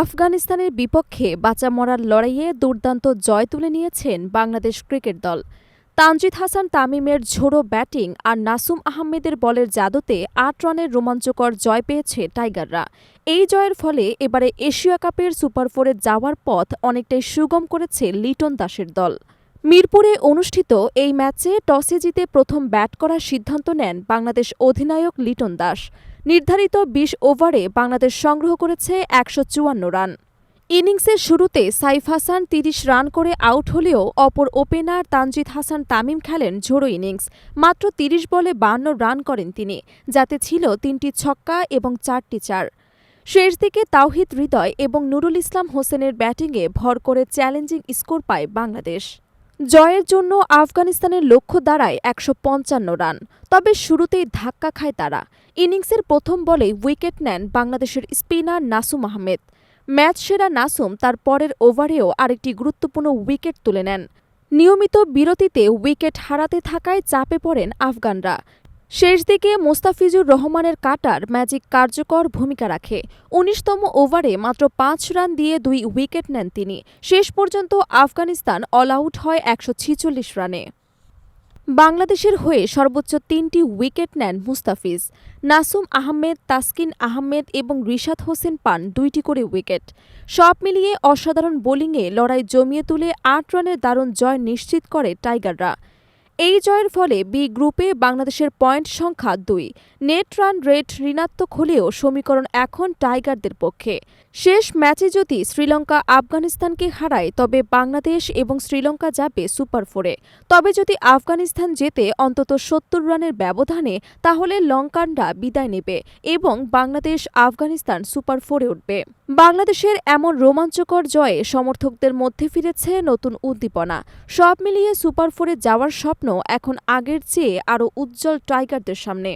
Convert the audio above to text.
আফগানিস্তানের বিপক্ষে বাঁচা মরার লড়াইয়ে দুর্দান্ত জয় তুলে নিয়েছেন বাংলাদেশ ক্রিকেট দল। তানজিদ হাসান তামিমের ঝোড়ো ব্যাটিং আর নাসুম আহমেদের বলের জাদুতে আট রানের রোমাঞ্চকর জয় পেয়েছে টাইগাররা। এই জয়ের ফলে এবারে এশিয়া কাপের সুপার ফোরে যাওয়ার পথ অনেকটাই সুগম করেছে লিটন দাসের দল। মিরপুরে অনুষ্ঠিত এই ম্যাচে টসে জিতে প্রথম ব্যাট করার সিদ্ধান্ত নেন বাংলাদেশ অধিনায়ক লিটন দাস। নির্ধারিত বিশ ওভারে বাংলাদেশ সংগ্রহ করেছে একশো চুয়ান্ন রান। ইনিংসের শুরুতে সাইফ হাসান তিরিশ রান করে আউট হলেও অপর ওপেনার তানজিদ হাসান তামিম খেলেন ঝোড়ো ইনিংস। মাত্র তিরিশ বলে বান্ন রান করেন তিনি, যাতে ছিল তিনটি ছক্কা এবং চারটি চার। শেষ দিকে তাওহিদ হৃদয় এবং নুরুল ইসলাম হোসেনের ব্যাটিংয়ে ভর করে চ্যালেঞ্জিং স্কোর পায় বাংলাদেশ। জয়ের জন্য আফগানিস্তানের লক্ষ্য দাঁড়ায় একশো পঞ্চান্ন রান। তবে শুরুতেই ধাক্কা খায় তারা। ইনিংসের প্রথম বলে উইকেট নেন বাংলাদেশের স্পিনার নাসুম আহমেদ। ম্যাচ সেরা নাসুম তার পরের ওভারেও আরেকটি গুরুত্বপূর্ণ উইকেট তুলে নেন। নিয়মিত বিরতিতে উইকেট হারাতে থাকায় চাপে পড়েন আফগানরা। শেষ দিকে মোস্তাফিজুর রহমানের কাটার ম্যাজিক কার্যকর ভূমিকা রাখে। উনিশতম ওভারে মাত্র পাঁচ রান দিয়ে দুই উইকেট নেন তিনি। শেষ পর্যন্ত আফগানিস্তান অল আউট হয় একশো ছিচল্লিশ রানে। বাংলাদেশের হয়ে সর্বোচ্চ তিনটি উইকেট নেন মুস্তাফিজ। নাসুম আহমেদ, তাসকিন আহমেদ এবং রিশাদ হোসেন পান দুইটি করে উইকেট। সব মিলিয়ে অসাধারণ বোলিংয়ে লড়াই জমিয়ে তুলে আট রানের দারুণ জয় নিশ্চিত করে টাইগাররা। এই জয়ের ফলে বি গ্রুপে বাংলাদেশের পয়েন্ট সংখ্যা দুই। নেট রান রেট ঋণাত্মক হলেও সমীকরণ এখন টাইগারদের পক্ষে। শেষ ম্যাচে যদি শ্রীলঙ্কা আফগানিস্তানকে হারায়, তবে বাংলাদেশ এবং শ্রীলঙ্কা যাবে সুপার ফোরে। তবে যদি আফগানিস্তান জেতে অন্তত সত্তর রানের ব্যবধানে, তাহলে লঙ্কানরা বিদায় নেবে এবং বাংলাদেশ আফগানিস্তান সুপার ফোরে উঠবে। বাংলাদেশের এমন রোমাঞ্চকর জয়ে সমর্থকদের মধ্যে ফিরেছে নতুন উদ্দীপনা। সব মিলিয়ে সুপার ফোরে যাওয়ার স্বপ্ন এখন আগের চেয়ে আরও উজ্জ্বল টাইগারদের সামনে।